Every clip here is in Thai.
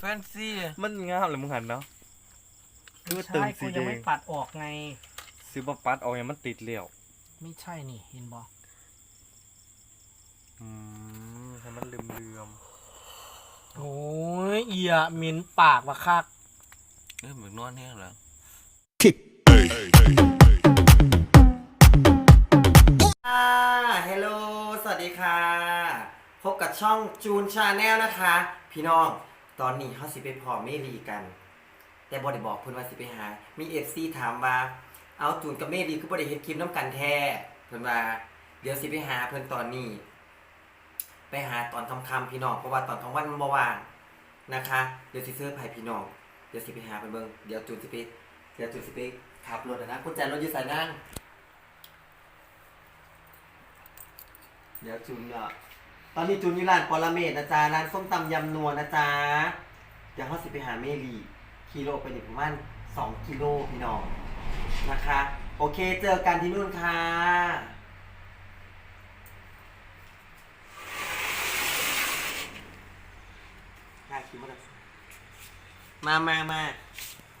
แฟนซีมันงามเลยมึงหันเนาะคือใช่ตึงกูสียัแดงไม่งปัดออกไง ซื้อมาปัดออกอย่างมันติดเหลี่ยวไม่ใช่นี่เห็นบออืมให้มันลืมเลือมโอ้ยเอียเหมินปากว่ะคักเอ้ยเหมือนนอนแห้งแล้วค่ะฮัลโหล สวัสดีค่ะ พบกับช่องจูนชาแนลนะคะ พี่น้อง ตอนนี้เขาสิไปพอเมรีกัน แต่บอได้บอกเพิ่นว่าสิไปหา มีเอฟซีถามว่า เอาจูนกับเมรีคือบอได้เฮ็ดคลิปน้ำกันแท้เพิ่นว่าเดี๋ยวสิไปหาเพิ่นตอนนี้ ไปหาตอนค่ำพี่น้องเพราะว่าตอนท้องวันมันบ่ว่างนะคะ เดี๋ยวสิเสื้อภัยพี่น้องเดี๋ยวสิไปหาเพิ่นเบิ่งเดี๋ยวจูนสิไปเดี๋ยวจูนสิไปขับรถอะนะกุญแจรถอยู่ใส่นั่งเดี๋ยวจูนอะ อนนี้จูนอยู่ร้านปรเมศนะจ๊ะร้านส้มตำยำนัวนะจ๊ะเดี๋ยวเขาสิไปหาเมลีกิโลไปหนึ่งประมาณสองกิโลพี่น้องนะคะ โอเคเจอกันที่นู่นค่ะค่าคิดว่ามามามา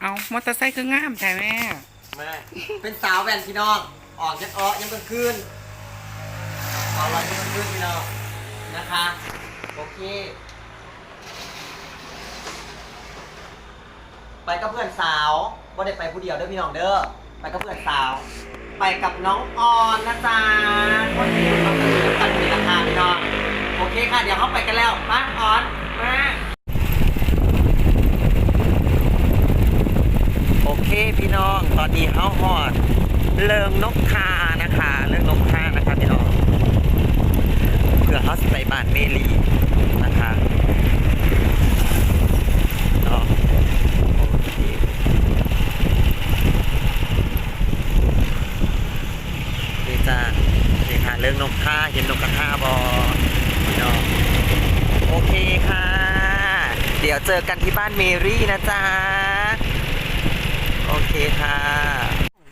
เอามอเตอร์ไซค์คืองามใช่ไหมมาเป็นสาวแว่นพี่น้อง ออกยัดอ้อยังกลางคืนออกวันยังกลางคืนพี่น้อง นะคะ โอเค ไปกับเพื่อนสาวว่าได้ไปผู้เดียวเด้อพี่น้องเด้อ ไปกับเพื่อนสาว ไปกับน้องออนนะจ๊ะคนที่อยู่กับกันมีราคาพี่น้อง โอเคค่ะ เดี๋ยวเข้าไปกันแล้วมาออน มาโอเคพี่น้อง ตอนนี้เฮาฮอดเลิงนกทานะคะเลิงนกทานะคะพี่น้อง เพื่อเฮาสิไปบ้านเมลีนะคะเนาะนี่จ้านี่ค่ะเรื่องนกท่าเห็นนกกระทาบอพี่น้องโอเคค่ะ เดี๋ยวเจอกันที่บ้านเมรี่นะจ๊ะโอเคค่ะ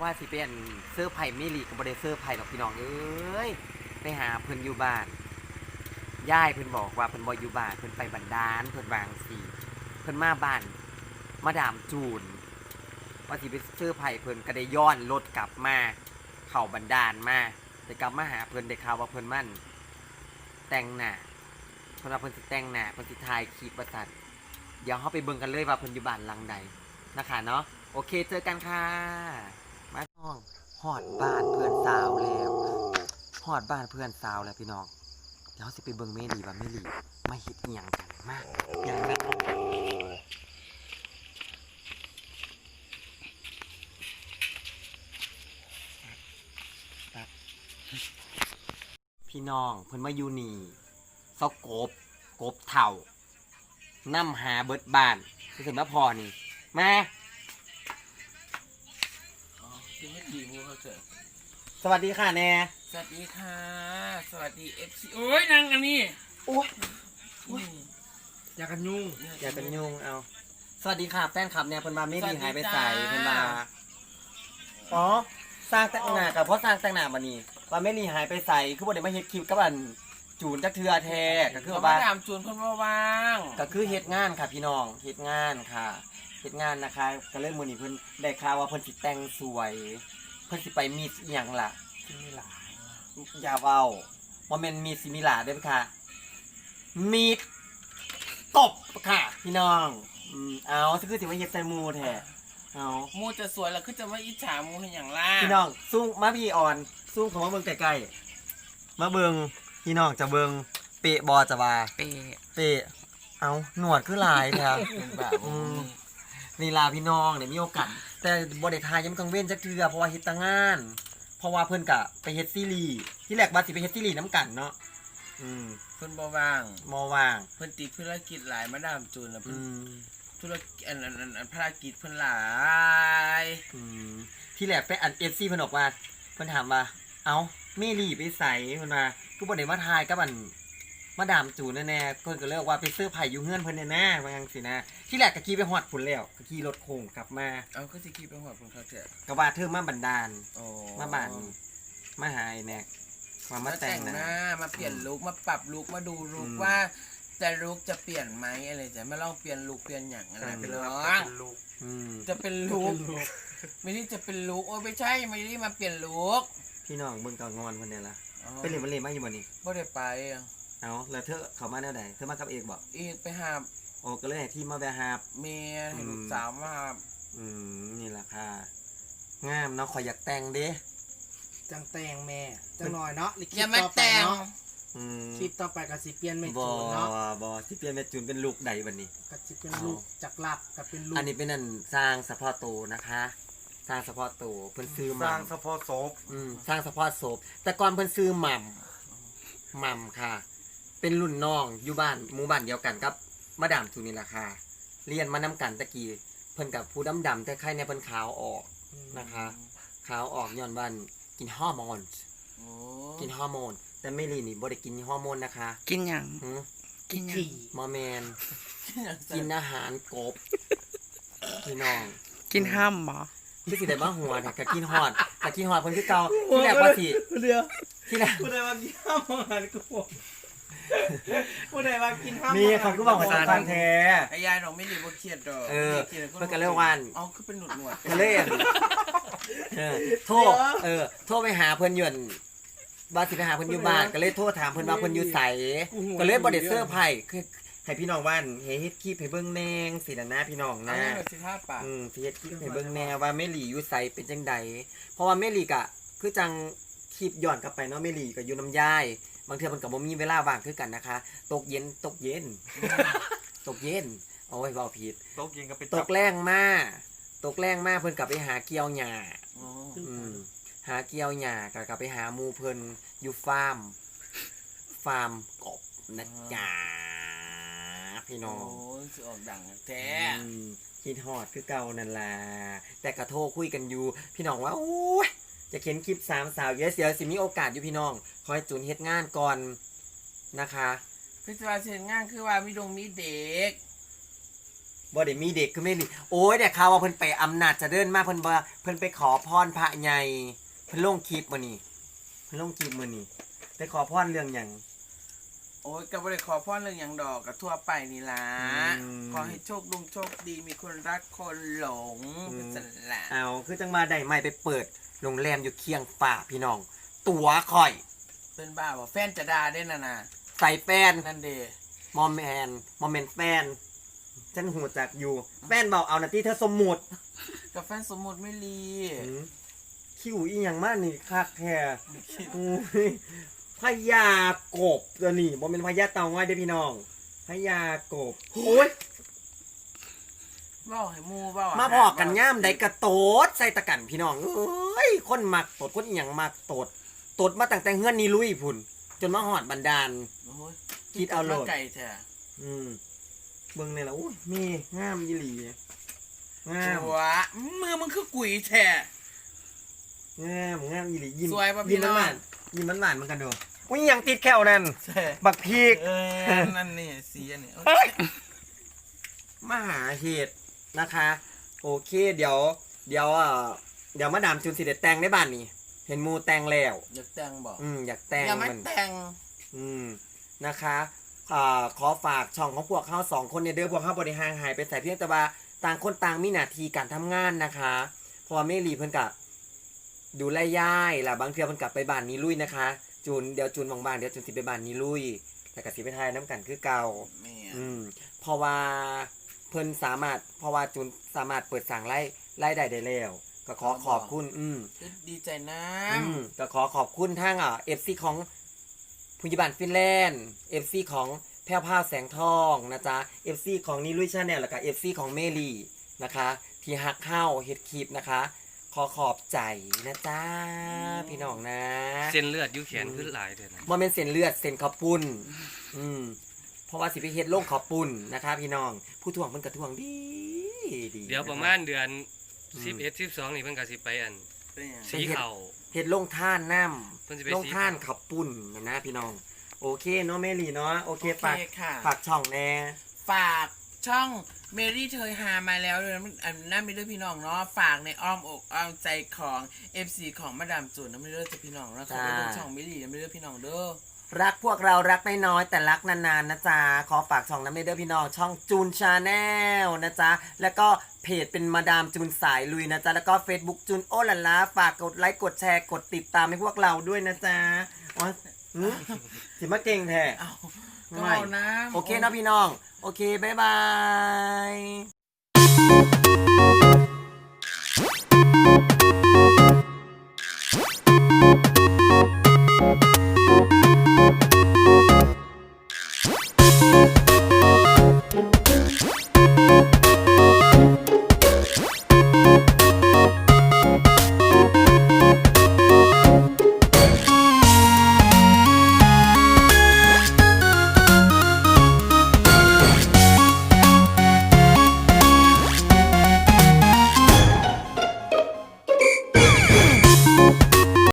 ว่าสิเป็นเสื้อไผ่ไม่หลีกับบริเซอร์ไผ่หรอกพี่น้องเอ้ยไปหาเพิ่อนอยู่บ้าน ย่ายเพิ่นบอกว่าเพิ่นบ่อยู่บ้านเพิ่นไปบันดาลเพิ่นวางสีเพิ่นมาบ้านมาดามจูนว่าสิไปเสื้อไผ่เพิ่นก็ได้ย้อนรถกลับมาเข้าบันดาลมาแต่กลับมาหาเพิ่นได้ข่าวว่าเพิ่นมั่น แต่งหน้าเพิ่นว่าเพิ่นสิแต่งหน้าเพิ่นสิถ่ายคลิปว่าซั่นเดี๋ยวเฮาไปเบิ่งกันเลยว่าเพิ่นอยู่บ้านหลังใดนะคะเนาะโอเคเจอกันค่ะมาน้องหอดบ้านเพื่อนสาวแล้วหอดบ้านเพื่อนสาวแล้วพี่น้อง เดี๋ยวเราสิไปเบิ่งเมลีว่าเมลีมาเฮ็ดอีหยังกันมาอย่างนั้นพี่น้องเพิ่นมาอยู่นี่เซากบกบเถ่านำหาเบิดบ้านคือถึงมาพอนี่มาอ๋อที่ไม่ดีมูเขาเถอะ สวัสดีค่ะแน่สวัสดีค่ะ สวัสดีเอฟซีโอ้ยนางอันนี้โอ้ยอืมอยากกันยุ่งอย่าเป็นยุงเอา สวัสดีค่ะแฟนคลับเนี่ยเพิ่นมาไม่สวัดีสดีหายไปใส่จ้าเพิ่นมาอ๋อสร้างแต่งหน้ากับเพราะสร้างแต่งหน้ามานี่ว่าไม่รีหายไปใส่คือบ่ได้มาเฮ็ดคลิปกับอันจูนจักเทือแท้ก็คือเขาว่า มาถามจูนคนว่าว่างก็คือเฮ็ดงานค่ะพี่น้องเฮ็ดงานค่ะเฮ็ดงานนะคะ ก็เลยมื้อนี้เพิ่นได้ข่าวว่าเพิ่นสิแต่งสวยเพิ่นสิไปมีดอีหยังล่ะ ที่นี่หลายอย่าเว้าว่าแม่นมีซิมิลาเด้อค่ะ มีดตบค่ะ พี่น้องอืมเอาซะคือสิว่าเฮ็ดใส่หมูแท้เอามูจะสวยแล้วคือจะมาอิจฉามูเห็นอย่างล่ะพี่น้องสู้มาพี่อ่อนสู้ของมาเบิ่งใกล้ๆมาเบิ่งพี่น้องจะเบิ่งเปะบอจะว่าเปะเปะเอาหนวดคือหลายแท้ เป็นแบบอืมลีลาพี่น้องเนี่ยมีโอกาส แต่บ่ได้ทายยังกังเว้นจักเทื่อเพราะว่าเฮ็ดแตางาน เพราะว่าเพิ่นกะไปเฮ็ดซีรีส์ที่แรกว่าสิไปเฮ็ดซีรีส์น้ำกันเนาะอืมเพิ่นบ่ว่าง มอว่างเพิ่นติดธุรกิจหลายมาดามจูนแล้วเพิ่อืนมธุรกิจอันอันอันอันภารกิจเพิ่นหลายอืมที่แรกไปอัน FC เพิ่นบอกว่าเพิ่นถามว่า เอ้าเมลี่ไปใส่เพิ่นว่ากูบ่ได้มาทายกับอัน มาดามจูนแน่ๆเพิ่นก็เลยบอกว่าไปซื้อไผ่อยู่เฮือนเพิ่นแน่ๆว่าจังซี่นะที่แรกก็ขี่ไปฮอดพุ่นแล้วก็ขี่รถโค้งกลับมาเอาก็สิคิดเป็นหัวเพิ่นเขาเถอะก็ว่าเธอมาบันดาลโอ้มาบ้านนี่มาหาไอ้แน็กมามามาแต่แต่งงหหนะน้ามาเปลี่ยนลุคมาปรับลุคมาดูลุคอืมว่าแต่ลุกจะเปลี่ยนไหมอะไรจะไม่ลองเปลี่ยนลุกเปลี่ยนอย่างอะไรไปเลยเป็นลูกอืมจะเป็นลุกไม่ได้จะเป็นลุกโอ้ยไม่ใช่ไม่ได้มาเปลี่ยนลุกพี่น้องเบิ่งก่อนงอนคนเนี้ยล่ะอ๋อไปเรียนมาเรียนมาอยู่บ่นี่บ่ได้ไปอะ เอาแล้วเธอเขามาแนวใดเธอมากับเอกบ่อีกไปหาโอ้ก็เลยให้ที่มาแวะหาบ เมียให้ลูกอืมสาวมาหาอืมนี่แหละค่ะงามเนาะขอยอยากแต่งเด้จังแต่งแม่จังหน่อยเนาะหรือคลิอย่าปมาต่อไปแต่งเนาะอืมคลิปต่อไปก็สิเปลี่ยนไม่บ่จูนเนาะบ่สิเปลี่ยนแม่จูนเป็นลูกใดบัดนี้ ก็สิเป็นลูกจากหลับกับเป็นลูกอันนี้เป็นอันสร้างเฉพาะตัวนะคะ สร้างเฉพาะตัวเพิ่นซื้อสหร้างม่ำเฉพาะศพอืมสร้างเฉพาะศพแต่ก่อนเพิ่นซื้อหม่ำหม่ำค่ะ เป็นรุ่นน้องอยู่บ้านหมู่บ้านเดียวกันกับมาดามทุนี่แหละค่ะเรียนมานำกันตะกี้เพิ่นกับผู้ดำๆแต่ใครในยเพิ่นขาวออกอืมนะคะขาวออกย้อนวันกินฮอร์โมนโอ้กินฮอร์โมน แต่เมลีนี่บ่ได้กินฮอร์โมนนะคะ กินหยังหืมกินหยังขี่มอแมนอย่างกินอาหารกบพี่น้อง กินห้ามบ่คือสิได้มาหัวแต่ก็กินฮอดแต่กินฮอดเพิ่นคือเก่าที่แรกว่าสิเดียวที่แรกผู้ใดมากินห้ามอาหารกู ผู้ใดมากินห้ามมีเขาก็บอกว่าฟังแท้ ไอ้ยายเราไม่ได้บ่เครียดดอกเออครียดเพิ่นก็เลิกวัน เอาคือเป็นหนวดหนวดก็เลยอั่นเออโทรเออ โทรไปหาเพิ่นอยวนว่าสิไปหาเพิ่นอยู่บ้านก็เลยโทรถามเพิ่นว่าเพิ่นอยู่ไสก็เลยบ่ได้เสื้อร์ไผ่คือให้พี่น้องว่านเฮ็ดคลิปให้เบิ่งแนงสินะนะพี่น้องเอานะให้เราสิท่าปากอืมสิเฮ็ดคลิปให้เบิ่งแนวว่าแม่หลีอยู่ไสเป็นจังใดเพราะว่าแม่หลีกะ คือจังคลิปย้อนกลับไปเนาะแม่หลีก็อยู่น้ำยาย บางเทื่อมันก็บ่มีเวลาว่างคือกันนะคะ ตกเย็นตกเย็น ตกเย็นโอ้ยเว้าผิดตกยิงก็ไปตจับกแรงมากตกแรงมากเพิ่นกลับไปหาเกี่ยวหญ้าอ๋ออืมหาเกี่ยวหญ้าก็กลับไปหาหมูเพิ่นอยู่ฟาร์ม ฟาร์มกบนะจ๊ะพี่น้โอ้องยสิออกดังแท้อืมคิดฮอดคือเก่านั่นล่ะแต่กระโทรคุยกันอยู่ พี่น้องว่าโอ้ย จะเขียนคลิปสามสาวเยอะเสียสิมีโอกาสอยู่พี่น้อง คอยจุนเฮ็ดงานก่อนนะคะพิธีการเชิญงานคือว่ามีดงมีเด็กบ่ได้มีเด็กคือไม่มีโอ้ยแต่ข่าวว่าเพิ่นไปอำนาจเจะเดินมาเพิ่นบ่เพิ่นไปขอพรพระใหญ่เพิ่นลงคลิปมื้อนี้เพิ่นลงคลิปมื้อนี้ไปขอพรเรื่องหยัง โอ้ยก็บ่ได้ขอพรเรื่องหยังดอกก็ทั่วไปนี่ล่ะอืม ขอให้โชคดุงโชคดีมีคนรักคนหลงอืมเป็นสันละเอาคือจังมาได้ไม่ไปเปิดโรงแรมอยู่เคียงป่าพี่น้อง ตั๋วข่อย เป็นบ้าบ่แฟนจะด่าได้น่ะนะใส่แฟนนั่นเด้มอมแมนมอมแมนแฟน ฉันหูจักอยู่แฟนบอกเอานาที่เธอสมมุดกับแฟนสมมุติไม่รีคิวอีหยังมากนี่คักแท้อุ้ย พญากบตัวนี้บ่เป็นพญาเต่าง่อยเด้อพี่น้องพญากบโอ้ยเว้าให้หมู่เว้ามามาพอกันย่ามใดกระโตดใส่ตะกันพี่น้องเอ้ยคนมักตดคนอีหยังมักตดตดมาตั้งแต่เฮือนนี่ลุยพุ่นจนมาหอดบันดาล โอ้ยคิดเอาโลด ไก่แท้อืมเบิ่งนี่แหละอุ้ยมีงามยี่หลีงามหัวมือมึงคือกุ๋ยแท้ งามงามยี่หลียิ้มสวยปะพี่ยิ้มน้อง หวานๆยิ้มหวานๆเหมือนกันดู อุ้ยยังติดแค่วนั่นแท้บักพีกเอ้ยนั่นนี่สีอันนี้เอ้ยมหาเหตุนะคะ โอเค เดี๋ยว เดี๋ยวอะเดี๋ยวมาดามจุนสิเด็ดแต่งในบ้านนี่เห็นหมูแต่งแล้ว อยากแต่งบอกอืมอยากแต่งอย่ามามัน แต่งอืมนะคะอ่าขอฝากช่องของพวกเขาสองคนเนี่ยเด้อพวกเขาบริหารหายไปใส่เพียงแต่ว่าต่างคนต่างมีหน้าที่การทำงานนะคะ เพราะว่าเมลีเพิ่นกะดูแลย่ายล่ะบางเทื่อเพิ่นกลับไปบ้านนี้ลุยนะคะ จูนเดี๋ยวจูนบางๆเดี๋ยวจูนสิไปบ้านนี้ลุยแต่กสิไปทายน้ำกันคือเก่า แม่อืมเพราะว่าเพิ่นสามารถเพราะว่าจูนสามารถเปิดสั่งไล่ไล่ได้ได้แล้ว ก็ขอขอบคุณ อืม ดีใจนะอืมก็ขอขอบคุณทางอะเอฟซีของผู้ยิบันฟินแลนด์เอฟซีของแพรวพราวแสงทองนะจ๊ะเอฟซีของนิลุยชาแนลแล้วก็เอฟซีของเมลีนะคะ ที่ฮักเข้าเฮ็ดคลิปนะคะ ขอขอบใจนะจ๊ะพี่น้องนะเส้นเลือดอยุ่แขนขึ้นหลายเดือนมันเป็นเส้นเลือดเส้นขอบปุ่นอืมเพราะว่าสิไปเฮ็ดโล่งขอบปุ่นนะคะพี่น้อง ผู้ทวงมันกระทวงดีดีเดี๋ยวประมาณเดือนสิบเอ็ดสิบสองนี่เพิ่นก็สิไปอัน เป็นหยังสีเขาเฮ็ดโล่งท่านน้เพิ่นสิไปำโล่งสีท่านเขาขับปุ่นนะนะพี่น้อง โอเคเนาะแม่ลีเนาะโอเคโอฝากเคค่ะ ฝากช่องแน่ ฝาก ช่องเมรี่เธอหามาแล้วเลยอันนั่นไม่ด้วยพี่น้องเนาะฝากในอ้อมอกอ้อมใจของ FC ของมาดามจุนนะไม่ด้วยจะพี่น้องแล้วเขาไปดูช่องเมรี่นะไม่ด้วยพี่น้องเด้อรักพวกเรารักน้อยๆแต่รักนานๆนะจ๊ะขอฝากช่องน้ำเนเดอร์พี่น้องช่องจูนชาแนลนะจ๊ะแล้วก็เพจเป็นมาดามจูนสายลุยนะจ๊ะแล้วก็ Facebook จูนโอลันลาฝากกดไลค์กดแชร์กดติดตามให้พวกเราด้วยนะจ๊ะอ๋อหืมสิมาเก่งแท้เอาไม่ก็เอานะโอเคนะพี่น้อง โอเค บ๊ายบาย